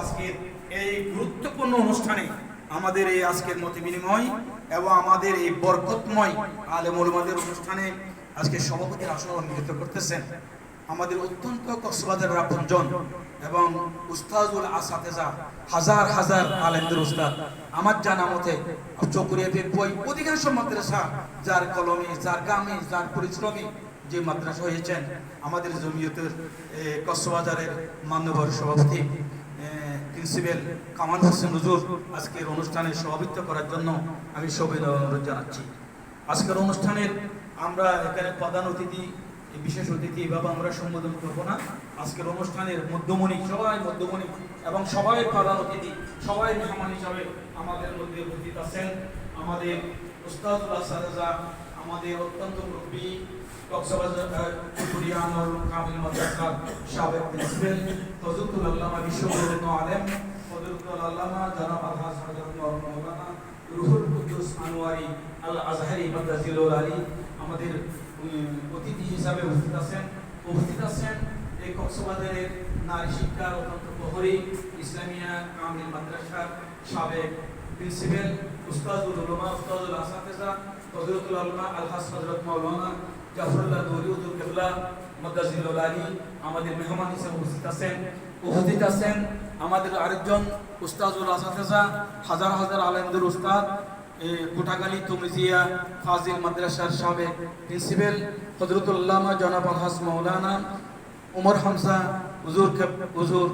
আজকের এই গুরুত্বপূর্ণ অনুষ্ঠানে আমাদের এই আজকের মত বিনিময় এবং আমাদের এই বরকতময় অনুষ্ঠানে আজকে সভাপতির আসন করতেছেন আমাদের অত্যন্ত এবং উস্তাজুল আসাতেজা হাজার হাজার আলেমদের উস্তাদ। আমার জানা মতে চকুরিয়াতে বই অধিকাংশ মাদ্রাসা যার কলমে, যার গামে যার পরিশ্রমী যে মাদ্রাসা হয়েছেন, আমাদের জমিয়তের কক্সবাজারের মান্যবর সভাপতি প্রিন্সিপাল কামাল হোসেন হুজুর আজকের অনুষ্ঠানে সভাপতিত্ব করার জন্য আমি সবিনয় অনুরোধ জানাচ্ছি। আজকের অনুষ্ঠানের আমরা এখানে প্রধান অতিথি বিশেষ অতিথি এভাবে আমরা সম্বোধন করব না। আজকের অনুষ্ঠানের মধ্যমণি সবাই মধ্যমণি এবং সবাই প্রধান অতিথি, সবাই মেহমান হিসাবে আমাদের মধ্যে উপস্থিত আছেন। আমাদের উস্তাদুল্লাহ সারেজা আমাদের অত্যন্ত মুরব্বী কক্সবাজার সাবেক প্রিন্সিপাল আমাদের অতিথি হিসাবে উপস্থিত আছেন উপস্থিত আছেন এই কক্সবাজারের নারী শিক্ষার অত্যন্ত প্রহরী ইসলামিয়া কামিল মাদ্রাসার সাবেক প্রিন্সিপাল উস্তাদুল উলামা উস্তাদুল আসাতেজা হযরতুল আল্লামা আলহাজ হযরত মাওলানা জাফরুল্লাহ দৌরিউদ্দুল কেবলা মদ্দাজিল আলী আমাদের মেহমান হিসেবে উপস্থিত আছেন। উপস্থিত আছেন আমাদের আরেকজন উস্তাজুল আসাতেজা হাজার হাজার আলমদের উস্তাদ কোটাগালী তুমিজিয়া ফাজিল মাদ্রাসার সাবেক প্রিন্সিপাল হজরতুল্লামা জনাব হাস মৌলানা উমর হামসা হুজুর হুজুর